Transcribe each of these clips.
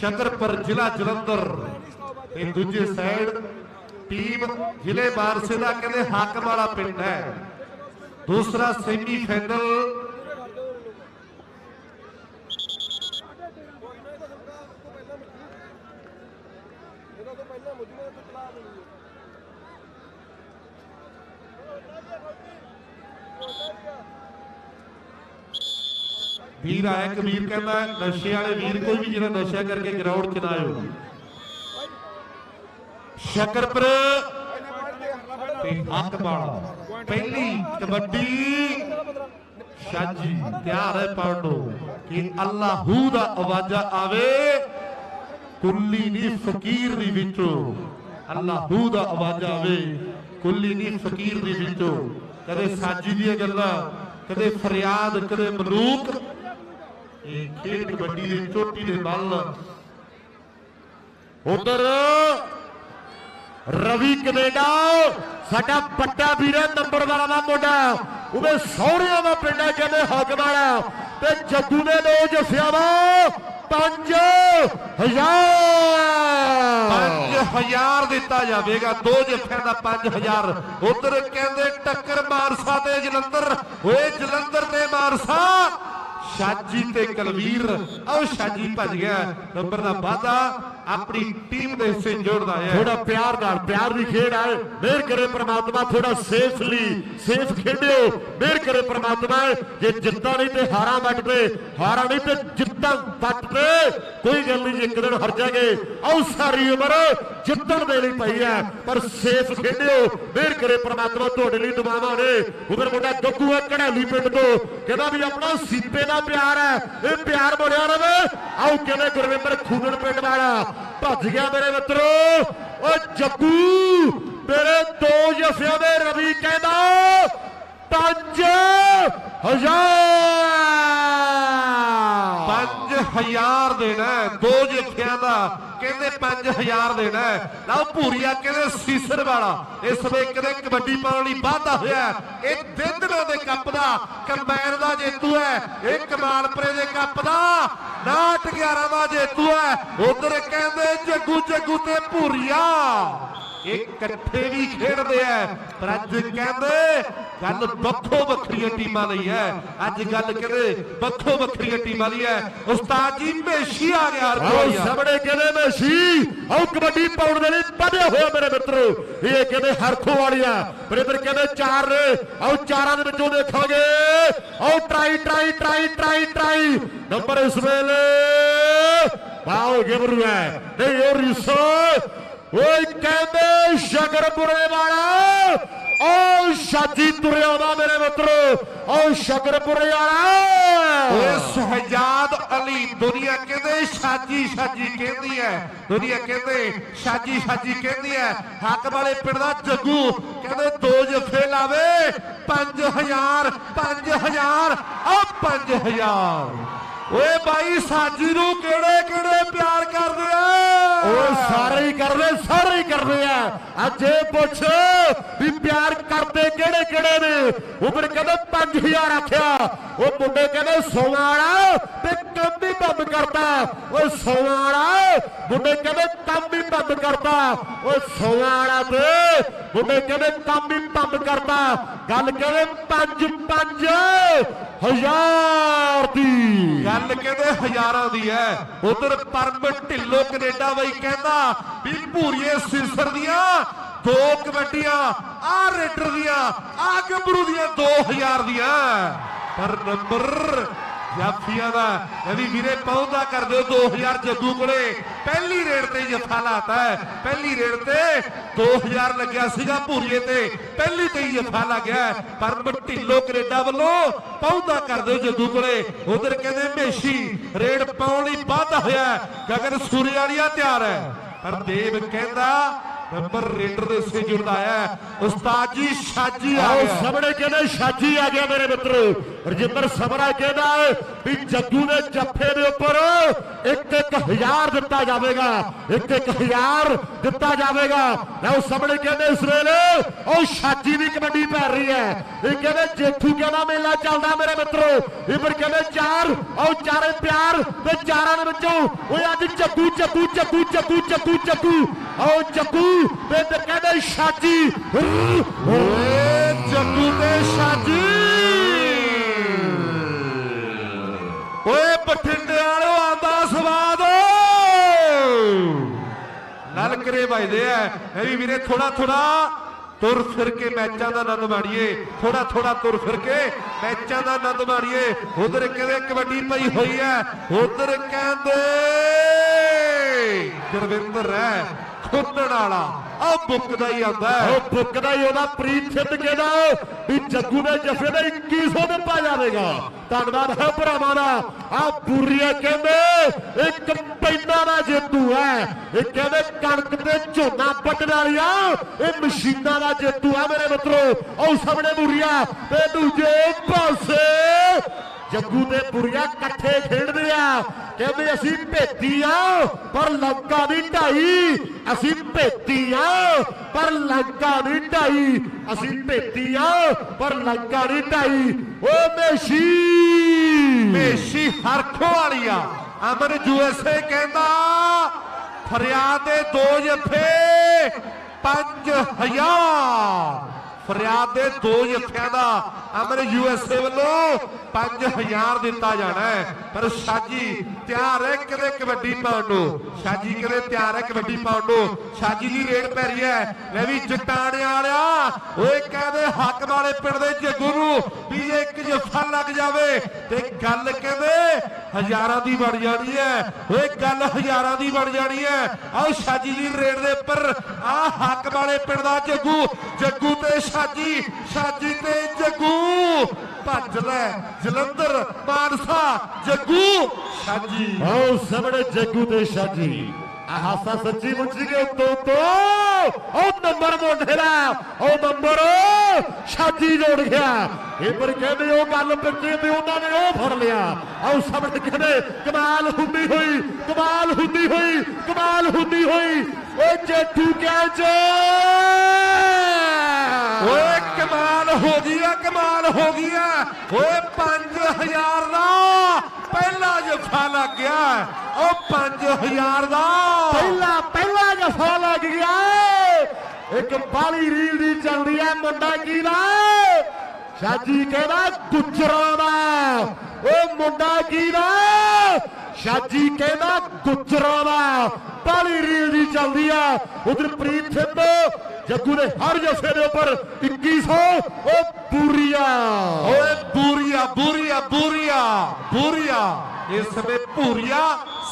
ਸ਼ਕਰਪੁਰ ਜ਼ਿਲ੍ਹਾ ਜਲੰਧਰ ਤੇ ਦੂਜੇ ਸਾਈਡ ਟੀਮ ਜ਼ਿਲ੍ਹੇ ਬਾਰਸੇ ਦਾ ਕਹਿੰਦੇ ਹਾਕਮ ਵਾਲਾ ਪਿੰਡ ਹੈ। ਦੂਸਰਾ ਸੈਮੀ ਫਾਈਨਲ ਵੀਰ ਆਇਆ ਕਬੀਰ ਕਹਿੰਦਾ, ਨਸ਼ੇ ਵਾਲੇ ਵੀਰ ਕੋਈ ਵੀ ਜਿਹੜਾ ਨਸ਼ਾ ਕਰਕੇ ਗਰਾਊਂਡ ਚ ਨਾ ਆਇਓ ਸ਼ਕਰਪੁਰ ਤੇ ਹੱਕਵਾਲਾ ਪਹਿਲੀ ਕਬੱਡੀ ਸ਼ਾਜੀ ਤਿਆਰ ਹੈ ਪਾਉਣ ਕਿ ਅੱਲਾਹੂ ਦਾ ਆਵਾਜ਼ਾ ਆਵੇ, ਕੁੱਲੀ ਨਹੀਂ ਫਕੀਰ ਦੀ ਵਿੱਚੋਂ, ਅੱਲਾਹੂ ਦਾ ਆਵਾਜ਼ਾ ਆਵੇ, ਕੁੱਲੀ ਨਹੀਂ ਫਕੀਰ ਦੀ ਵਿੱਚੋਂ। ਕਦੇ ਸਾਜੀ ਦੀਆਂ ਗੱਲਾਂ, ਕਦੇ ਫਰਿਆਦ, ਕਦੇ ਮਲੂਕ ਇਹ ਖੇਡ ਕਬੱਡੀ ਦੀ ਚੋਟੀ ਦੇ ਬਲ ਉਧਰ ਰਵੀ ਕੈਨੇਡਾ ਸਾਡਾ ਵੱਡਾ ਵੀਰ ਨੰਬਰ ਵਾਲਾ ਦਾ ਮੁੰਡਾ। ਉਹਦੇ ਸਹੁਰਿਆਂ ਦਾ ਪਿੰਡ ਹੈ ਕਹਿੰਦੇ ਹੱਕ ਵਾਲਾ ਤੇ ਜੱਗੂ ਦੇ ਦੋ ਜੱਸਿਆ ਵਾ 5000 5000 ਦਿੱਤਾ ਜਾਵੇਗਾ ਦੋ ਜੱਫਿਆਂ ਦਾ 5000 ਉਧਰ ਕਹਿੰਦੇ ਟੱਕਰ ਮਾਰਸਾ ਤੇ ਜਲੰਧਰ ਓਏ ਜਲੰਧਰ ਤੇ ਮਾਰਸਾ ਸ਼ਾਜੀ ਤੇ ਕਲਵੀਰ ਉਹ ਸ਼ਾਜੀ ਭੱਜ ਗਿਆ। ਨੰਬਰ ਦਾ ਵਾਧਾ ਆਪਣੀ ਟੀਮ ਦੇ ਹਿੱਸੇ ਜੋੜਦਾ ਹੈ। ਥੋੜਾ ਪਿਆਰ ਨਾਲ, ਪਿਆਰ ਦੀ ਖੇਡ ਹੈ ਮਿਹਰ ਕਰੇ ਪ੍ਰਮਾਤਮਾ ਥੋੜਾ ਸੇਫਲੀ ਸੇਫ ਖੇਡਿਓ। ਮਿਹਰ ਕਰੇ ਪ੍ਰਮਾਤਮਾ ਜੇ ਜਿੱਤਾਂ ਨਹੀਂ ਤੇ ਹਾਰਾਂ ਵੱਟਦੇ, ਹਾਰਾਂ ਨਹੀਂ ਤੇ ਜਿੱਤਾਂ ਵੱਟਦੇ। ਕੋਈ ਗੱਲ ਨਹੀਂ, ਇੱਕ ਦਿਨ ਹਾਰ ਜਾਗੇ। ਆਓ ਸਾਰੀ ਉਮਰ ਜਿੱਤਣ ਦੇ ਲਈ ਪਈ ਹੈ। ਪਰ ਸੇਫ ਖੇਡਿਓ। ਮਿਹਰ ਕਰੇ ਪ੍ਰਮਾਤਮਾ, ਤੁਹਾਡੇ ਲਈ ਦੁਆਵਾਂ ਨੇ ਉਧਰ ਮੁੰਡਾ ਗੱਗੂ ਹੈ ਕੜਾਲੀ ਪਿੰਡ ਤੋਂ। ਕਹਿੰਦਾ ਵੀ ਆਪਣਾ ਸੀਪੇ ਦਾ ਪਿਆਰ ਹੈ। ਇਹ ਪਿਆਰ ਬਣਿਆ ਰਵੇ ਆਓ ਕਹਿੰਦੇ ਗੁਰਵਿੰਦਰ ਖੂਨਣ ਪਿੰਡ ਵਾਲਾ। ਭੱਜ ਗਿਆ ਮੇਰੇ ਮਿੱਤਰੋ। ਓ ਜੱਗੂ ਮੇਰੇ ਦੋ ਜਫਿਆਂ ਦੇ ਰਵੀ ਕਹਿੰਦਾ ਪੰਜ ਹਜ਼ਾਰ। 5000 ਦੇਣਾ ਦੋ ਜੱਫਿਆਂ ਦਾ, ਕਹਿੰਦੇ 5000 ਦੇਣਾ ਲਓ ਭੂਰੀਆ ਕਹਿੰਦੇ ਸੀਸਰ ਵਾਲਾ, ਇਸ ਵੇ ਕਦੇ ਕਬੱਡੀ ਪਾਉਣ ਲਈ ਵਾਧਾ ਹੋਇਆ ਇਹ ਦਿੰਦਣਾ ਦੇ ਕੱਪ ਦਾ ਕੰਬਾਈਨ ਦਾ ਜੇਤੂ ਹੈ, ਇਹ ਕਮਾਲਪੁਰੇ ਦੇ ਕੱਪ ਦਾ 9 11 ਦਾ ਜੇਤੂ ਹੈ। ਉਧਰ ਕਹਿੰਦੇ ਜੱਗੂ ਜੱਗੂ ਤੇ ਭੂਰੀਆ। ਇਕੱਠੇ ਵੀ ਖੇਡਦੇ ਆ। ਪਰ ਅੱਜ ਕਹਿੰਦੇ, ਗੱਲ ਵੱਖੋ ਵੱਖਰੀਆਂ ਟੀਮਾਂ ਲਈ ਹੈ। ਅੱਜ ਗੱਲ ਕਹਿੰਦੇ, ਵੱਖੋ ਵੱਖਰੀਆਂ ਟੀਮਾਂ ਲਈ ਹੈ। ਉਸਤਾਦ ਜੀ ਮੇਸ਼ੀ ਆ ਗਿਆ ਆਓ ਸਾਹਮਣੇ ਕਹਿੰਦੇ ਮੈਸੀ ਆਓ ਕਬੱਡੀ ਪਾਉਣ ਦੇ ਲਈ ਵਧਿਆ ਹੋਇਆ ਮੇਰੇ ਮਿੱਤਰੋ। ਇਹ ਕਹਿੰਦੇ ਹਰਖੋ ਵਾਲੀਆ। ਪਰ ਇਧਰ ਕਹਿੰਦੇ ਚਾਰ ਨੇ। ਆਓ ਚਾਰਾਂ ਦੇ ਵਿੱਚੋਂ ਦੇਖਾਂਗੇ। ਆਓ try try try try try number ਇਸ ਵੇਲੇ ਵਾਓ ਗਿਵਰੂ ਹੈ। ਨਹੀਂ ਉਹ ਰਿਸੋ ਓਏ ਕਹਿੰਦੇ ਸ਼ਕਰਪੁਰੇ ਵਾਲਾ ਓ ਸ਼ਾਜੀ ਤੁਰਿਆ ਮੇਰੇ ਮਿੱਤਰੋ ਓ ਸ਼ਕਰਪੁਰੇ ਵਾਲਾ। ਓਏ ਸ਼ਹਜਾਦ ਅਲੀ, ਦੁਨੀਆ ਕਹਿੰਦੇ ਸ਼ਾਜੀ ਸ਼ਾਜੀ ਕਹਿੰਦੀ ਹੈ ਦੁਨੀਆ ਕਹਿੰਦੇ ਸ਼ਾਜੀ ਸ਼ਾਜੀ ਕਹਿੰਦੀ ਹੈ ਹੱਕ ਵਾਲੇ ਪਿੰਡ ਦਾ ਜੱਗੂ ਕਹਿੰਦੇ ਦੋ ਜੱਫੇ ਲਾਵੇ 5000 5000 ਆ 5000 ਓਏ ਬਾਈ ਸਾਜੀ ਨੂੰ ਕਿਹੜੇ ਕਿਹੜੇ ਪਿਆਰ ਕਰਦੇ ਆ? ਉਹ ਸਾਰੇ ਹੀ ਕਰਦੇ, ਸਾਰੇ ਹੀ ਕਰਦੇ ਆ। ਅੱਜ ਇਹ ਪੁੱਛ ਵੀ ਪਿਆਰ ਕਰਦੇ ਕਿਹੜੇ ਕਿਹੜੇ ਨੇ? ਉਮਰ ਕਹਿੰਦੇ 5000 ਆਖਿਆ। ਉਹ ਮੁੰਡੇ ਕਹਿੰਦੇ ਸੋਨਾ ਵਾਲਾ ਤੇ ਕੰਮ ਵੀ ਬੰਦ ਕਰਤਾ ਉਹ ਸੋਨਾ ਵਾਲਾ ਕਹਿੰਦੇ ਕੰਮ ਵੀ ਬੰਦ ਕਰਤਾ ਉਹ ਸੋਨਾ ਤੇ ਮੁੰਡੇ ਕਹਿੰਦੇ ਕੰਮ ਵੀ ਬੰਦ ਕਰਤਾ ਗੱਲ ਕਹਿੰਦੇ 5 5 ਹਜ਼ਾਰ ਦੀ। ਗੱਲ ਕਹਿੰਦੇ ਹਜ਼ਾਰਾਂ ਦੀ ਐ। ਉਧਰ ਪਰਮ ਢਿੱਲੋ ਕੈਨੇਡਾ ਬਾਈ ਕਹਿੰਦਾ ਵੀ ਭੂਰੀਏ ਸਿਸਰ ਦੀਆਂ ਦੋ ਕਬੱਡੀਆਂ ਆ ਰੇਟਰ ਦੀਆਂ, ਆ ਗੱਭਰੂ ਦੀਆਂ 2000 ਦੀਆਂ। ਪਰ ਨੰਬਰ ਜਾਫੀਆਂ ਦਾ। ਕਹਿੰਦੀ ਵੀਰੇ ਪਹੁੰਚਦਾ ਕਰ ਦਿਓ 2000 ਜੱਗੂ ਕੋਲੇ। ਪਹਿਲੀ ਰੇਡ ਤੇ ਜੱਫਾ ਲਾਤਾ ਹੈ। ਪਹਿਲੀ ਰੇਡ ਤੇ 2000 ਲੱਗਿਆ ਸੀਗਾ ਭੂਰੀਏ ਤੇ। ਪਹਿਲੀ ਤੇ ਹੀ ਜੱਫਾ ਲੱਗਿਆ ਹੈ। ਪਰ ਢਿੱਲੋ ਕੈਨੇਡਾ ਵੱਲੋਂ ਪਹੁੰਚਦਾ ਕਰ ਦਿਓ ਜੱਦੂ ਕੋਲੇ। ਉਧਰ ਕਹਿੰਦੇ ਮੇਸ਼ੀ, ਰੇਡ ਪਾਉਣ ਲਈ ਵਾਧਾ ਹੋਇਆ ਹੈ। ਗਗਨ ਸੂਰੇ ਵਾਲੀਆ ਤਿਆਰ ਹੈ। ਪਰ ਦੇਵ ਕਹਿੰਦਾ ਨੰਬਰ ਰੇਡਰ ਦੇ ਸੇ ਜੁੜਦਾ ਹੈ। ਉਸਤਾਦ ਜੀ ਸ਼ਾਜੀ ਆ ਗਿਆ। ਸਾਹਮਣੇ ਕਹਿੰਦੇ ਸ਼ਾਜੀ ਆ ਗਿਆ ਮੇਰੇ ਮਿੱਤਰੋ। ਰਜਿੰਦਰ ਸਬਰਾ ਕਹਿੰਦਾ ਵੀ ਜੱਗੂ ਦੇ ਜੱਫੇ ਦੇ ਉੱਪਰ ਇੱਕ ਇੱਕ ਹਜ਼ਾਰ ਦਿੱਤਾ ਜਾਵੇਗਾ। ਇੱਕ ਇੱਕ ਹਜ਼ਾਰ ਦਿੱਤਾ ਜਾਵੇਗਾ। ਲਓ ਸਾਹਮਣੇ ਕਹਿੰਦੇ ਇਸ ਵੇਲੇ ਉਹ ਸ਼ਾਜੀ ਦੀ ਕਬੱਡੀ ਪੈ ਰਹੀ ਹੈ। ਇਹ ਕਹਿੰਦੇ ਜੇਠੂ ਕਹਿੰਦਾ ਮੇਲਾ ਚੱਲਦਾ ਮੇਰੇ ਮਿੱਤਰੋ। ਇਹ ਫਿਰ ਕਹਿੰਦੇ ਚਾਰ ਉਹ ਚਾਰੇ ਪਿਆਰ ਤੇ ਚਾਰਾਂ ਦੇ ਵਿੱਚੋਂ। ਓਏ ਅੱਜ ਜੱਗੂ ਜੱਗੂ ਜੱਗੂ ਜੱਗੂ ਜੱਗੂ ਜੱਗੂ ਆਓ ਜੱਗੂ ਤੇ ਕਹਿੰਦੇ ਸ਼ਾਜੀ। ਓਏ ਜੱਗੂ ਤੇ ਸ਼ਾਜੀ। ਓਏ ਬਠਿੰਡੇ ਵਾਲੋ ਆਂਦਾ ਸਵਾਦ। ਲਲਕਰੇ ਵੱਜਦੇ ਐ ਇਹ ਵੀ ਵੀਰੇ ਥੋੜਾ ਥੋੜਾ ਤੁਰ ਫਿਰ ਕੇ ਮੈਚਾਂ ਦਾ ਆਨੰਦ ਮਾਣੀਏ ਥੋੜਾ ਥੋੜਾ ਤੁਰ ਫਿਰ ਕੇ ਮੈਚਾਂ ਦਾ ਆਨੰਦ ਮਾਣੀਏ ਉਧਰ ਕਹਿੰਦੇ ਕਬੱਡੀ ਪਈ ਹੋਈ ਹੈ। ਉਧਰ ਕਹਿੰਦੇ ਗੁਰਵਿੰਦਰ ਹੈ। ਖੁੰਦਣ ਵਾਲਾ। ਆ ਬੁੱਕਦਾ ਹੀ ਆਉਂਦਾ ਉਹ ਬੁੱਕਦਾ ਹੀ ਉਹਦਾ ਪ੍ਰੀਤ ਸਿੱਧ ਕਹਿੰਦਾ ਵੀ ਜੱਗੂ ਦੇ ਜਫੇ ਦਾ 2100 ਦਿੱਤਾ ਜਾਵੇਗਾ। ਧੰਨਵਾਦ ਹੈ ਭਰਾਵਾਂ ਦਾ। ਆ ਬੁਰੀਆ ਕਹਿੰਦੇ ਇਹ ਕੰਪਾਈਨਾਂ ਦਾ ਜੇਤੂ ਹੈ। ਇਹ ਕਹਿੰਦੇ ਕਣਕ ਤੇ ਝੋਨਾ ਵੱਢਣ ਵਾਲੀਆਂ ਇਹ ਮਸ਼ੀਨਾਂ ਦਾ ਜੇਤੂ ਆ ਮੇਰੇ ਮਿੱਤਰੋ। ਉਹ ਸਾਹਮਣੇ ਬੁਰੀਆ। ਤੇ ਦੂਜੇ ਪਾਸੇ ਜੱਗੂ ਤੇ ਪੁਰੀਆ ਇਕੱਠੇ ਖੇਡਦੇ ਆ। ਕਹਿੰਦੇ ਅਸੀਂ ਭੇਤੀ ਆ, ਪਰ ਲੰਕਾ ਦੀ ਢਾਈ। ਅਸੀਂ ਭੇਤੀ ਆ, ਪਰ ਲੰਕਾ ਦੀ ਢਾਈ। ਅਸੀਂ ਭੇਤੀ ਆ, ਪਰ ਲੰਕਾ ਦੀ ਢਾਈ। ਓ ਮੇਸ਼ੀ। ਮੇਸ਼ੀ ਹਰਖੋ ਵਾਲੀਆ ਅਮਰ ਯੂਐਸਏ ਕਹਿੰਦਾ, ਫਰਿਆਦ ਦੇ ਦੋ ਜੱਫੇ 5000 ਫਰਿਆਦ ਦੇ ਦੋ ਜੱਫਿਆਂ ਦਾ ਅਮਰ ਯੂਐਸਏ ਵੱਲੋਂ 5000 ਦਿੱਤਾ ਜਾਣਾ ਹੈ। ਪਰ ਸ਼ਾਜੀ ਤਿਆਰ ਹੈ ਕਦੇ ਕਬੱਡੀ ਪਾਉਣ ਨੂੰ? ਸ਼ਾਜੀ ਕਦੇ ਤਿਆਰ ਹੈ ਕਬੱਡੀ ਪਾਉਣ ਨੂੰ? ਸ਼ਾਜੀ ਦੀ ਰੇਡ ਪੈ ਰਹੀ ਹੈ। ਲੈ ਵੀ ਜਟਾਣੇ ਵਾਲਿਆ, ਓਏ ਕਹਿੰਦੇ ਹੱਕ ਵਾਲੇ ਪਿੰਡ ਦੇ ਜੱਗੂ ਨੂੰ ਵੀ ਜੇ ਇੱਕ ਜੱਫਾ ਲੱਗ ਜਾਵੇ ਤੇ ਗੱਲ ਕਹਿੰਦੇ ਹਜ਼ਾਰਾਂ ਦੀ ਬਣ ਜਾਣੀ ਹੈ। ਓਏ ਗੱਲ ਹਜ਼ਾਰਾਂ ਦੀ ਬਣ ਜਾਣੀ ਹੈ। ਆਓ ਸ਼ਾਜੀ ਦੀ ਰੇਡ ਦੇ ਉੱਪਰ ਆ ਹੱਕ ਵਾਲੇ ਪਿੰਡ ਦਾ ਜੱਗੂ। ਜੱਗੂ ਤੇ ਸ਼ਾਜੀ ਸ਼ਾਜੀ ਤੇ ਜੱਗੂ। ਭੱਜ ਲੈ ਜਲੰਧਰ ਮਾਨਸਾ ਜੱਗੂ। ਸ਼ਾਜੀ। ਆਓ ਸਾਹਮਣੇ ਜੱਗੂ ਤੇ ਸ਼ਾਜੀ। ਹਾਸਾ ਸੱਚੀ ਮੁੱਚੀ ਕੇ ਉੱਤੋਂ ਤੋਂ ਉਹ ਨੰਬਰ ਮੋਢੇਲਾ ਉਹ ਨੰਬਰ ਸ਼ਾਜੀ ਜੋੜ ਗਿਆ। ਇਹ ਪਰ ਕਹਿੰਦੇ ਉਹ ਗੱਲ ਪਿੱਛੇ ਤੇ ਉਹਨਾਂ ਨੇ ਉਹ ਫੜ ਲਿਆ। ਆਓ ਸਾਹਮਣੇ ਕਹਿੰਦੇ ਕਮਾਲ ਹੁੰਦੀ ਹੋਈ, ਕਮਾਲ ਹੁੰਦੀ ਹੋਈ, ਕਮਾਲ ਹੁੰਦੀ ਹੋਈ। ਓ ਜੇਠੂ ਕਹਿ ਚ? ਕਮਾਲ ਹੋ ਗਈ ਆ ਓਏ 5000 ਦਾ। ਪਹਿਲਾ ਜਫਾ ਲੱਗ ਗਿਆ ਉਹ 5000 ਦਾ। ਪਹਿਲਾ ਪਹਿਲਾ ਜਫਾ ਲੱਗ ਗਿਆ ਇੱਕ ਬਾਲੀ ਰੀਲ ਦੀ ਚੱਲਦੀ ਐ ਮੁੰਡਾ ਕੀ ਦਾ? ਸ਼ਾਜੀ ਕਹਿੰਦਾ ਗੁੱਜਰਾਂ ਦਾ। ਉਹ ਮੁੰਡਾ ਕੀ ਦਾ? ਸ਼ਾਜੀ ਕਹਿੰਦਾ ਗੁੱਜਰਾਂ ਦਾ। ਬਾਲੀ ਰੀਲ ਦੀ ਚੱਲਦੀ ਹੈ ਉਧਰ ਪ੍ਰੀਤ ਸਿੰਘ ਜੱਗੂ ਦੇ ਹਰ ਜਫੇ ਦੇ ਉੱਪਰ 2100 ਓ ਪੂਰੀਆ ਓਏ ਬੂਰੀਆ ਬੂਰੀਆ ਬੂਰੀਆ ਬੂਰੀਆ। ਇਸ ਸਮੇਂ ਭੂਰੀਆ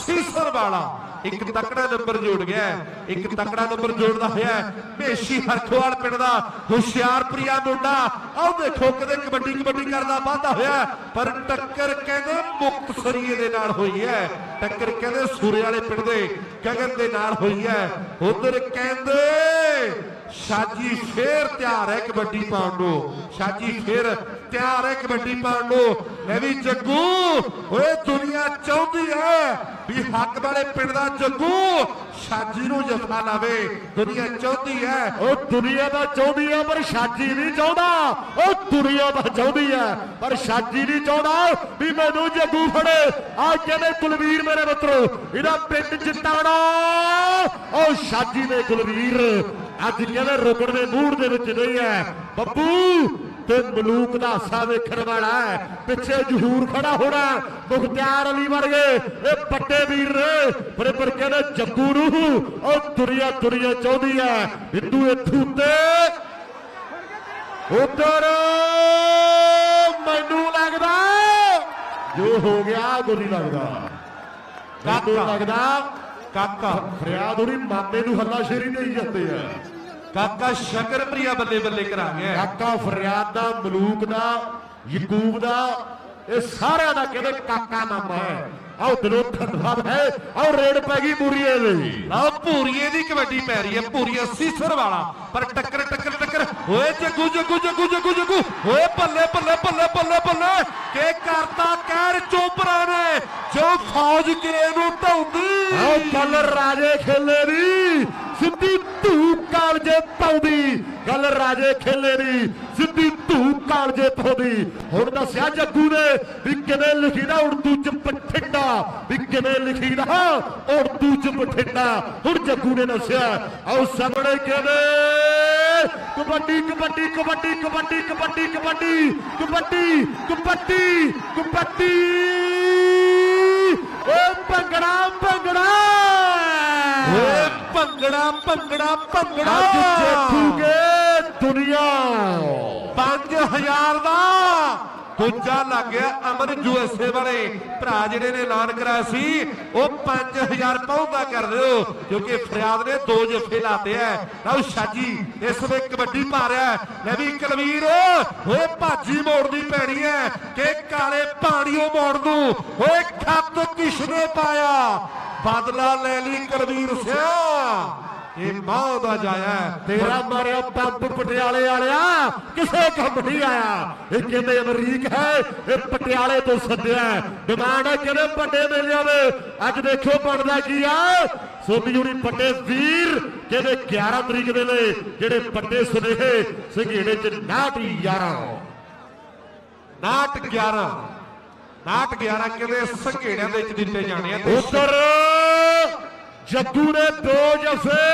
ਸੀਸਰ ਵਾਲਾ ਇੱਕ ਤਕੜਾ ਨੰਬਰ ਜੋੜ ਗਿਆ ਇੱਕ ਤਕੜਾ ਨੰਬਰ ਜੋੜਦਾ ਹੋਇਆ ਹੈ। ਹਰਖਵਾਲ ਪਿੰਡ ਦਾ ਹੁਸ਼ਿਆਰਪੁਰੀਆ ਮੁੰਡਾ। ਆਹ ਦੇਖੋ ਕਿਤੇ ਕਬੱਡੀ ਕਬੱਡੀ ਕਰਦਾ ਵਾਧਾ ਹੋਇਆ ਪਰ ਟੱਕਰ ਕਹਿੰਦੇ ਮੁਕਤ ਸਰੀਏ ਦੇ ਨਾਲ ਹੋਈ ਹੈ। ਟੱਕਰ ਕਹਿੰਦੇ ਸੂਰੇ ਵਾਲੇ ਪਿੰਡ ਦੇ ਗਗਨ ਦੇ ਨਾਲ ਹੋਈ ਹੈ। ਉਧਰ ਕਹਿੰਦੇ ਸ਼ਾਜੀ ਫੇਰ ਤਿਆਰ ਹੈ ਕਬੱਡੀ ਪਾਉਣ ਨੂੰ ਸ਼ਾਜੀ ਫੇਰ ਤਿਆਰ ਹੈ ਕਬੱਡੀ ਪਾਉਣ ਨੂੰ ਲੈ ਵੀ ਜੱਗੂ, ਓਏ ਦੁਨੀਆ ਚਾਹੁੰਦੀ ਹੈ ਵੀ ਹੱਕ ਵਾਲੇ ਪਿੰਡ ਦਾ ਜੱਗੂ ਸ਼ਾਜੀ ਨੂੰ ਜਫਾ ਲਾਵੇ। ਦੁਨੀਆ ਚਾਹੁੰਦੀ ਹੈ। ਉਹ ਦੁਨੀਆ ਤਾਂ ਚਾਹੁੰਦੀ ਆ, ਪਰ ਸ਼ਾਜੀ ਨਹੀਂ ਚਾਹੁੰਦਾ। ਉਹ ਦੁਨੀਆ ਦਾ ਚਾਹੁੰਦੀ ਹੈ ਪਰ ਸ਼ਾਜੀ ਨਹੀਂ ਚਾਹੁੰਦਾ ਵੀ ਮੈਨੂੰ ਜੱਗੂ ਫੜੇ। ਆ ਕਹਿੰਦੇ ਕੁਲਵੀਰ ਮੇਰੇ ਮਿੱਤਰੋ, ਇਹਦਾ ਪਿੰਡ ਜਿੱਤਾਣਾ ਉਹ ਸ਼ਾਜੀ ਨੇ ਕੁਲਵੀਰ ਅੱਜ ਕਹਿੰਦੇ ਰੁਕਣ ਦੇ ਮੂਡ ਦੇ ਵਿੱਚ ਨਹੀਂ ਹੈ। ਬੱਬੂ, ਤੇ ਮਲੂਕ ਦਾ ਹਾਸਾ ਵੇਖਣ ਵਾਲਾ ਹੈ। ਪਿੱਛੇ ਜਹੂਰ ਖੜਾ ਹੋਣਾ, ਮੁਖਤਿਆਰ ਅਲੀ ਵਰਗੇ। ਇਹ ਪੱਟੇ ਵੀਰ ਨੇ। ਪਰ ਪਰ ਕਹਿੰਦੇ ਜੱਗੂ ਨੂੰ ਉਹ ਦੁਨੀਆ ਦੁਨੀਆ ਚਾਹੁੰਦੀ ਹੈ। ਹਿੰਦੂ ਇੱਥੋਂ ਤੇ ਉਧਰ ਮੈਨੂੰ ਲੱਗਦਾ, ਜੋ ਹੋ ਗਿਆ ਗੁਰੀ ਲੱਗਦਾ। ਮੈਨੂੰ ਲੱਗਦਾ ਕਾਕਾ। ਫਰਿਆਦ ਉਹਦੀ ਮਾਮੇ ਨੂੰ ਹੱਲਾਸ਼ੇਰੀ ਦੇਈ ਜਾਂਦੇ ਆ। ਕਾਕਾ ਸ਼ਕਰਪ੍ਰਿਆ ਬੱਲੇ ਬੱਲੇ ਕਰਾ ਗਿਆ। ਕਾਕਾ ਫਰਿਆਦ ਦਾ ਮਲੂਕ ਦਾ ਯਕੂਬ ਦਾ ਇਹ ਸਾਰਿਆਂ ਦਾ ਕਹਿੰਦੇ ਕਾਕਾ ਮਾਮਾ ਹੈ ਆਓ ਦਿਲੋਂ ਧੰਨਵਾਦ ਹੈ। ਆਓ ਰੇਡ ਪੈ ਗਈ ਮੂਰੀਏ ਦੀ ਲਓ ਭੂਰੀਏ ਦੀ ਕਬੱਡੀ ਪੈ ਰਹੀ ਹੈ ਭੂਰੀਆ ਸੀਸਰ ਵਾਲਾ ਪਰ ਟੱਕਰ ਟੱਕਰ ਓਏ ਜੱਗੂ ਜੱਗੂ ਜੱਗੂ ਜੱਗੂ ਜੱਗੂ। ਓਏ ਬੱਲੇ ਬੱਲੇ ਬੱਲੇ ਬੱਲੇ ਬੱਲੇ ਕੀ ਕਰਤਾ ਕਹਿਰ ਚੋਪਰਾ ਨੇ, ਜੋ ਫੌਜ ਕੇ ਨੂੰ ਢਾਉਂਦੀ ਆਓ ਗੱਲ ਰਾਜੇ ਖੇਲੇ ਦੀ, ਸਿੱਧੀ ਧੂ ਕਾਲਜੇ ਪਾਉਂਦੀ ਗੱਲ ਰਾਜੇ ਖੇਲੇ ਦੀ, ਸਿੱਧੀ ਧੂ ਕਾਲਜੇ ਪਾਉਂਦੀ ਹੁਣ ਦੱਸਿਆ ਜੱਗੂ ਨੇ ਵੀ ਕਿਵੇਂ ਲਿਖੀਦਾ ਉਰਦੂ ਚ ਬਠਿੰਡਾ। ਵੀ ਕਿਵੇਂ ਲਿਖੀਦਾ ਉਰਦੂ ਚ ਬਠਿੰਡਾ। ਹੁਣ ਜੱਗੂ ਨੇ ਦੱਸਿਆ, ਆਓ ਸਾਹਮਣੇ ਕਹਿੰਦੇ? ਕਬੱਡੀ ਕਬੱਡੀ ਕਬੱਡੀ ਕਬੱਡੀ ਕਬੱਡੀ ਕਬੱਡੀ ਕਬੱਡੀ ਕਬੱਡੀ ਕਬੱਡੀ। ਓ ਭੰਗੜਾ ਭੰਗੜਾ। ਓਏ ਭੰਗੜਾ ਭੰਗੜਾ ਭੰਗੜਾ। ਅੱਜ ਦੇਖੂਗੇ ਦੁਨੀਆ। 5000 ਦਾ ਦੂਜਾ ਲੱਗ ਗਿਆ ਅਮਨ ਯੂਐਸਏ ਵਾਲੇ। ਭਰਾ ਜਿਹੜੇ ਨੇ ਐਲਾਨ ਕਰਾਇਆ ਸੀ, ਉਹ 5000 ਪਾਉਂਦਾ ਕਰ ਦਿਓ, ਕਿਉਂਕਿ ਫਰਿਆਦ ਨੇ ਦੋ ਜੱਫੇ ਲਾਤੇ ਐ। ਲਓ ਸ਼ਾਜੀ, ਇਸ ਵੇ ਕਬੱਡੀ ਪਾ ਰਿਹਾ ਲੈ ਵੀ ਕਲਵੀਰ, ਓਏ ਭਾਜੀ ਮੋੜਨੀ ਪੈਣੀ ਐ, ਕਿ ਕਾਲੇ ਪਾਣੀਓ ਮੋੜ ਨੂੰ। ਓਏ ਖੱਤ ਕਿਸ਼ਨੇ ਪਾਇਆ? ਬਦਲਾ ਲੈ ਲਈ ਕਲਵੀਰ ਸਿਆ। ਇਹ ਮਾਂ ਦਾ ਜਾਇਆ। ਤੇਰਾ ਮਾਰਿਆ ਪੰਪ ਪਟਿਆਲੇ ਵਾਲਿਆ, ਕਿਸੇ ਕੰਮ ਨਹੀਂ ਆਇਆ। ਇਹ ਕਹਿੰਦੇ ਅਮਰੀਕ ਹੈ? ਇਹ ਪਟਿਆਲੇ ਤੋਂ ਸੱਦਿਆ। ਡਿਮਾਂਡ ਹੈ ਕਹਿੰਦੇ ਵੱਡੇ ਮੇਲਿਆਂ ਦੇ ਅੱਜ ਦੇਖੋ ਬਣਦਾ ਕੀ ਆ। ਸੋਨੀ ਜੁੜੀ ਵੱਡੇ ਵੀਰ, ਕਹਿੰਦੇ 11 ਤਰੀਕ ਦੇ ਲਈ ਜਿਹੜੇ ਵੱਡੇ ਸੁਨੇਹੇ ਸੰਘੇੜੇ ਚ 69 11 ਨਾਟ 11 ਨਾਟ 11 ਕਹਿੰਦੇ ਸੰਘੇੜਿਆਂ ਦੇ ਵਿੱਚ ਦਿੱਤੇ ਜਾਣੇ ਆ? ਉਧਰ ਜੱਗੂ ਨੇ ਦੋ ਜਫੇ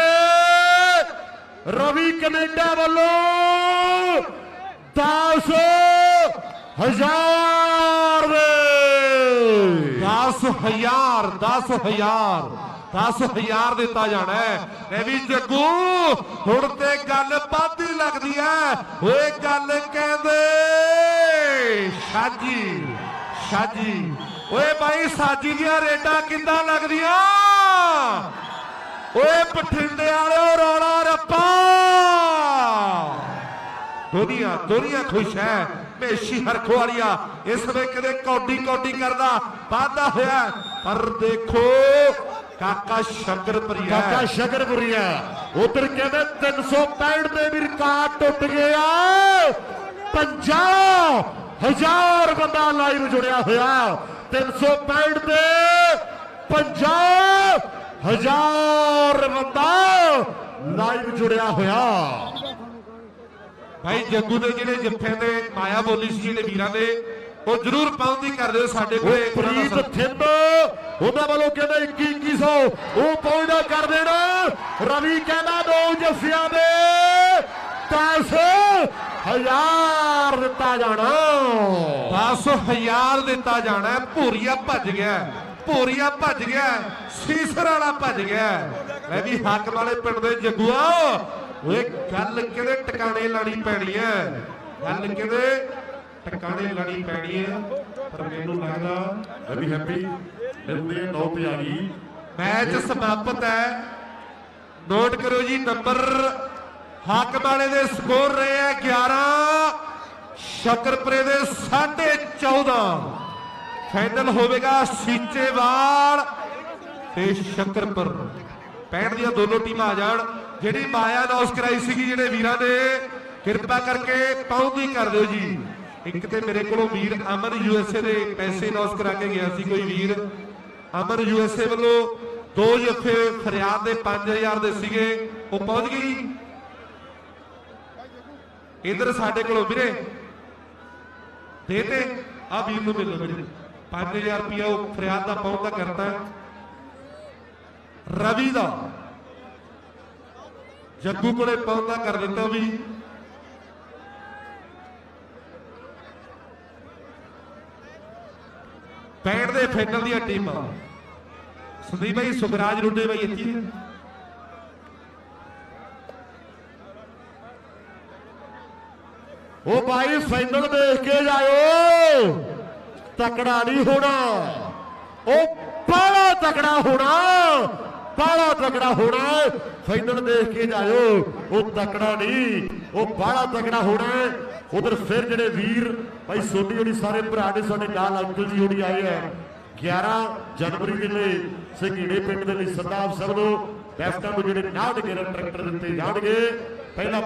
ਰਵੀ ਕੈਨੇਡਾ ਵੱਲੋਂ 10 ਹਜ਼ਾਰ ਦੇ। 10000 10000 10000 ਦਿੱਤਾ ਜਾਣਾ ਹੈ। ਇਹ ਵੀ ਜੱਗੂ, ਹੁਣ ਤੇ ਗੱਲ ਵੱਧਦੀ ਲੱਗਦੀ ਹੈ। ਓਏ ਗੱਲ ਕਹਿੰਦੇ, ਸਾਜੀ ਸਾਜੀ, ਓਏ ਭਾਈ ਸਾਜੀ ਦੀਆਂ ਰੇਟਾਂ ਕਿੱਦਾਂ ਲੱਗਦੀਆਂ? ਓਏ ਬਠਿੰਡੇ ਵਾਲਿਓ, ਰੌਲਾ ਰੱਪਾ। ਦੁਨੀਆ ਦੁਨੀਆ ਖੁਸ਼ ਹੈ। ਮੇਸ਼ੀ ਹਰਖੋ ਵਾਲੀਆ ਇਸ ਵੇ ਕਦੇ ਕੌਡੀ ਕੌਡੀ ਕਰਦਾ, ਵਾਧਾ ਹੋਇਆ। ਪਰ ਦੇਖੋ, ਕਾਕਾ ਸ਼ੰਕਰਪ੍ਰਿਆ ਕਾਕਾ ਸ਼ਗਰਪੁਰੀਆ ਉਧਰ ਕਹਿੰਦੇ 365 ਦੇ ਵੀ ਰਿਕਾਰਡ ਟੁੱਟ ਗਿਆ 50 ਹਜ਼ਾਰ ਬੰਦਾ ਲਾਈਵ ਜੁੜਿਆ ਹੋਇਆ। 365 ਦੇ 50 ਹਜ਼ਾਰ ਬੰਦਾ ਲਾਈਵ ਜੁੜਿਆ ਹੋਇਆ। ਭਾਈ ਜੱਗੂ ਦੇ ਜਿਹੜੇ ਜੱਫੇ ਦੇ ਮਾਇਆ ਬੋਲੀ ਸੀ ਜਿਹੜੇ ਵੀਰਾਂ ਦੇ ਉਹ ਜਰੂਰ ਪਾਉਂਦੀ ਕਰ ਦਿਓ ਸਾਡੇ ਕੋਲੇ ਪ੍ਰੀਤ ਥਿੰਦ ਉਹਨਾਂ ਵੱਲੋਂ ਕਹਿੰਦਾ 21 2100 ਉਹ ਪਹੁੰਚਦਾ ਕਰ ਦੇਣਾ। ਰਵੀ ਕਹਿੰਦਾ ਦੋ ਜੱਫਿਆਂ ਦੇ। 10 ਹਜ਼ਾਰ ਦਿੱਤਾ ਜਾਣਾ। 10000 ਦਿੱਤਾ ਜਾਣਾ। ਭੂਰੀਆ ਭੱਜ ਗਿਆ। ਭੂਰੀਆ ਭੱਜ ਗਿਆ, ਸੀਸਰ ਵਾਲਾ ਭੱਜ ਗਿਆ। ਲੈ ਵੀ ਹੱਕ ਵਾਲੇ ਪਿੰਡ ਦੇ ਜੱਗੂਆ, ਓਏ ਗੱਲ ਕਿਹਦੇ ਟਿਕਾਣੇ ਲਾਣੀ ਪੈਣੀ ਹੈ ਗੱਲ ਕਿਹਦੇ ਟਿਕਾਣੇ ਲਾਣੀ ਪੈਣੀ ਹੈ ਪਰ ਮੈਨੂੰ ਲੱਗਦਾ ਰਵੀ ਹੈਪੀ ਮਿਲਦੇ ਨੌ ਤੇ ਆ ਗਈ ਮੈਚ ਸਮਾਪਤ ਹੈ ਨੋਟ ਕਰੋ ਜੀ ਨੰਬਰ ਹੱਕ ਵਾਲੇ ਦੇ ਸਕੋਰ ਰਹੇ ਹੈ 11 ਸ਼ਕਰਪੁਰੇ ਦੇ 14.5 ਫਾਈਨਲ ਹੋਵੇਗਾ ਸੀਚੇਵਾਲ ਤੇ ਸ਼ਕਰਪੁਰ 65 ਦੀਆਂ ਦੋਨੋਂ ਟੀਮਾਂ ਆ ਜਾਣ। ਜਿਹੜੀ ਮਾਇਆ ਅਨਾਉਂਸ ਕਰਾਈ ਸੀਗੀ ਜਿਹੜੇ ਵੀਰਾਂ ਨੇ, ਕਿਰਪਾ ਕਰਕੇ ਪਾਉਂਦੀ ਕਰ ਦਿਓ ਜੀ। ਇੱਕ ਤੇ ਮੇਰੇ ਕੋਲੋਂ ਵੀਰ ਅਮਨ ਯੂਐਸਏ ਦੇ ਪੈਸੇ ਅਨਾਉਂਸ ਕਰਾ ਕੇ ਗਿਆ ਸੀ ਕੋਈ ਵੀਰ। ਅਮਨ ਯੂਐਸਏ ਵੱਲੋਂ ਦੋ ਜੱਫੇ ਫਰਿਆਦ ਦੇ 5000 ਦੇ ਸੀਗੇ। ਉਹ ਪਹੁੰਚ ਗਈ ਇਧਰ ਸਾਡੇ ਕੋਲੋਂ ਵੀਰੇ, ਦੇ ਤੇ। ਆ ਵੀਰ ਨੂੰ ਮਿਲੋ ਵੀਰੇ 5000 ਰੁਪਇਆ ਉਹ ਫਰਿਆਦ ਦਾ ਪਹੁੰਚਦਾ ਕਰਤਾ ਰਵੀ ਦਾ। ਜੱਗੂ ਕੋਲੇ ਪਹੁੰਚਦਾ ਕਰ ਦਿੱਤਾ ਵੀ। ਪੈਣ ਦੇ ਫਾਈਨਲ ਦੀਆਂ ਟੀਮਾਂ। ਸੰਦੀਪ ਭਾਈ, ਸੁਖਰਾਜ ਰੁੱਡੇ ਭਾਈ ਇੱਥੇ ਉਹ ਭਾਈ ਫਾਈਨਲ ਦੇਖ ਕੇ ਜਾਇਓ। ਤਕੜਾ ਨਹੀਂ ਹੋਣਾ। ਉਹ ਬੜਾ ਤਕੜਾ ਹੋਣਾ ਬਾਹਲਾ ਤਕੜਾ ਹੋਣਾ। ਫਾਈਨਲ ਦੇਖ ਕੇ ਜਾਇਓ, ਉਹ ਤਕੜਾ ਨਹੀਂ, ਉਹ ਬਾਹਲਾ ਤਕੜਾ ਹੋਣਾ। ਉਧਰ ਫਿਰ ਜਿਹੜੇ ਵੀਰ, ਭਾਈ ਸੋਨੀ ਹੋਣੀ, ਸਾਰੇ ਭਰਾ ਨੇ ਸਾਡੇ ਨਾਲ ਅੰਕਲ ਜੀ ਹੋਣੀ ਆਏ ਹੈ 11 ਜਨਵਰੀ ਦੇ ਲਈ ਸੰਘੀੜੇ ਪਿੰਡ ਦੇ ਲਈ ਸਦਾਬ ਸਭ ਨੂੰ ਲੈਫਟਾਂ ਨੂੰ ਜਿਹੜੇ ਨਾੜ ਕੇ ਟਰੈਕਟਰ ਦਿੱਤੇ ਜਾਣਗੇ। ਪਹਿਲਾ